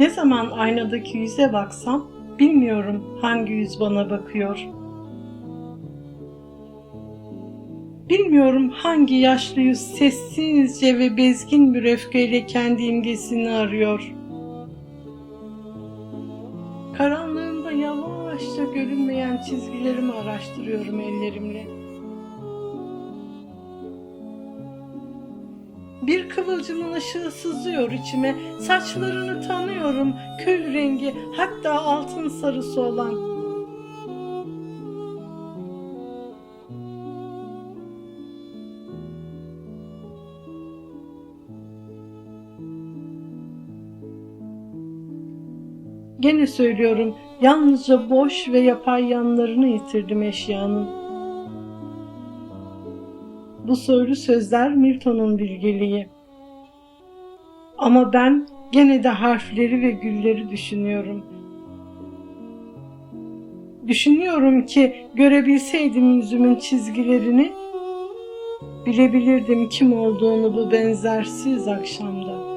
Ne zaman aynadaki yüze baksam bilmiyorum hangi yüz bana bakıyor. Bilmiyorum hangi yaşlı yüz sessizce ve bezgin bir öfkeyle kendi imgesini arıyor. Karanlığında yavaşça görünmeyen çizgilerimi araştırıyorum ellerimle. Bir kıvılcımın ışığı sızıyor içime. Saçlarını tanıyorum. Kül rengi hatta altın sarısı olan. Gene söylüyorum. Yalnızca boş ve yapay yanlarını yitirdim eşyanın. Bu soylu sözler Milton'un bilgeliği. Ama ben gene de harfleri ve gülleri düşünüyorum. Düşünüyorum ki görebilseydim yüzümün çizgilerini, bilebilirdim kim olduğunu bu benzersiz akşamda.